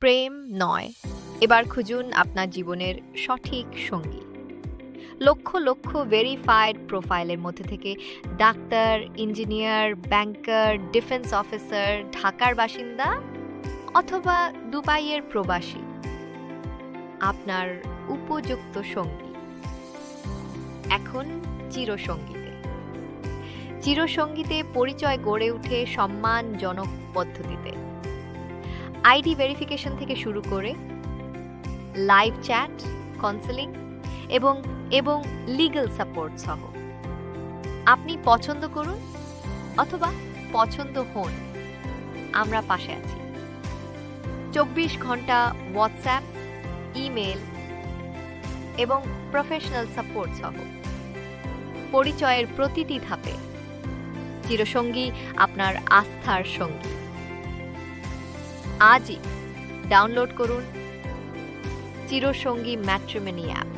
প্রেম নয়। এবার খুঁজুন আপনার জীবনের সঠিক সঙ্গী। লক্ষ লক্ষ ভেরিফাইড প্রোফাইলের মধ্যে থেকে doctor engineer banker defence officer ঢাকার বাসিন্দা অথবা দুবাইয়ের প্রবাসী। আপনার উপযুক্ত সঙ্গী। এখন চিরসঙ্গীতে। চিরসঙ্গীতে পরিচয় গড়ে ওঠে সম্মানজনক পদ্ধতিতে। আইডি ভেরিফিকেশন থেকে শুরু করে লাইভ চ্যাট কাউন্সেলিং এবং এবং লিগ্যাল সাপোর্ট সহ। আপনি পছন্দ করুন অথবা পছন্দ হন, আমরা পাশে আছি। চব্বিশ ঘণ্টা হোয়াটসঅ্যাপ ইমেল এবং প্রফেশনাল সাপোর্ট সহ। পরিচয়ের প্রতিটি ধাপে চিরসঙ্গী আপনার আস্থার সঙ্গী। আজই ডাউনলোড করুন চিরসঙ্গী ম্যাট্রিমনি অ্যাপ।